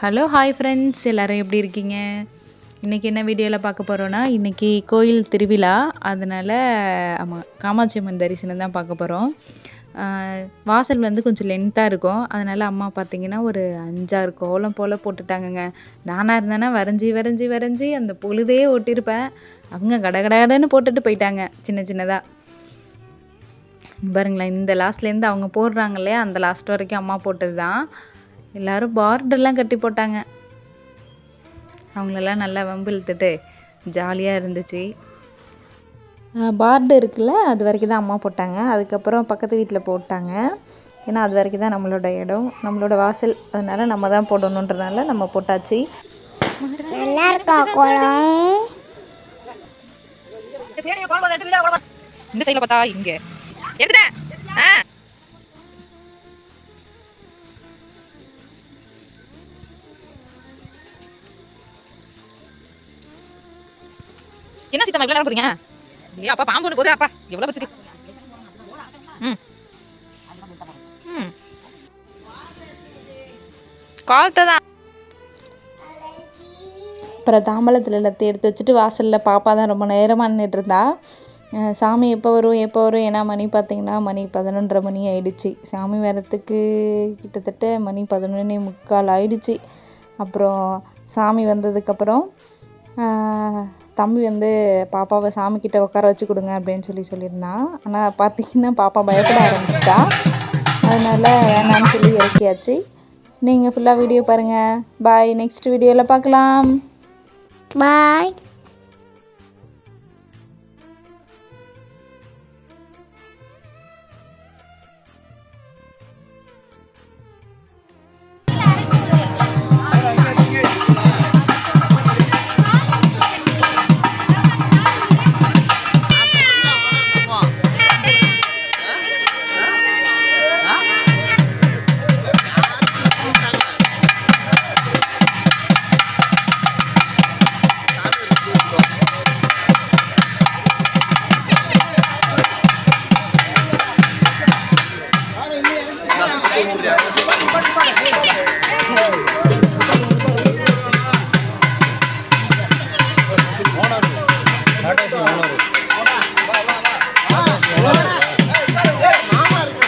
Hello hi friends எல்லோரும் எப்படி இருக்கீங்க? இன்றைக்கி என்ன வீடியோவில் பார்க்க போகிறோன்னா இன்றைக்கி கோயில் திருவிழா. அதனால் ஆமாம் காமாட்சி அம்மன் தரிசனம் தான் பார்க்க போகிறோம் வாசல் வந்து கொஞ்சம் லென்த்தாக இருக்கும். அதனால் அம்மா பார்த்தீங்கன்னா ஒரு அஞ்சாறு கோலம் போல் போட்டுட்டாங்கங்க. நானாக இருந்தேன்னா வரைஞ்சி வரைஞ்சி வரைஞ்சி அந்த பொழுதே ஓட்டியிருப்பேன். அவங்க கடகடன்னு போட்டுட்டு போயிட்டாங்க சின்ன சின்னதாக பாருங்களேன் இந்த லாஸ்ட்லேருந்து அவங்க போடுறாங்க இல்லையா அந்த லாஸ்ட் வரைக்கும் அம்மா போட்டது தான் எல்லோரும் பார்டர்லாம் கட்டி போட்டாங்க. அவங்களெல்லாம் நல்லா வம்பு இழுத்துட்டு ஜாலியாக இருந்துச்சு பார்டு இருக்குல்ல அது வரைக்கும் தான் அம்மா போட்டாங்க. அதுக்கப்புறம் பக்கத்து வீட்டில் போட்டாங்க. ஏன்னா அது வரைக்கும் தான் நம்மளோட இடம் நம்மளோட வாசல். அதனால் நம்ம தான் போடணுன்றதுனால நம்ம போட்டாச்சு. நல்லா இருக்கா குளம்? இந்த சைடில் பார்த்தா இங்கே. எடுத்துட்டேன். ஆ. என்ன சீத்தம்மா இவ்வளோ நேரம் போறீங்க? ஏ அப்பா பாம்பு ஒன்று போதே அப்பா. எவ்வளோ பச்சுக்கு ம். ம். காலத்தை தான் அப்புறம் தாம்பழத்தில் எல்லாத்தையும் எடுத்து வச்சுட்டு வாசலில் பாப்பா தான் ரொம்ப நேரமாக நின்றுட்டு இருந்தா. சாமி எப்போ வரும் எப்போ வரும்? ஏன்னா மணி பார்த்தீங்கன்னா மணி பதினொன்றரை மணி ஆயிடுச்சு. சாமி வரத்துக்கு கிட்டத்தட்ட மணி பதினொன்னே முக்கால் ஆயிடுச்சு. அப்புறம் சாமி வந்ததுக்கப்புறம் தம்பி வந்து பாப்பாவை சாமிக்கிட்ட உட்கார வச்சு கொடுங்க அப்படின்னு சொல்லி சொல்லியிருந்தான் ஆனால் பார்த்தீங்கன்னா பாப்பா பயப்பட ஆரம்பிச்சிட்டா. அதனால் வேணான்னு சொல்லி இறக்கியாச்சு. நீங்கள் ஃபுல்லாக வீடியோ பாருங்கள் பாய் நெக்ஸ்ட் வீடியோவில் பார்க்கலாம் பாய் மாமா இருக்கு.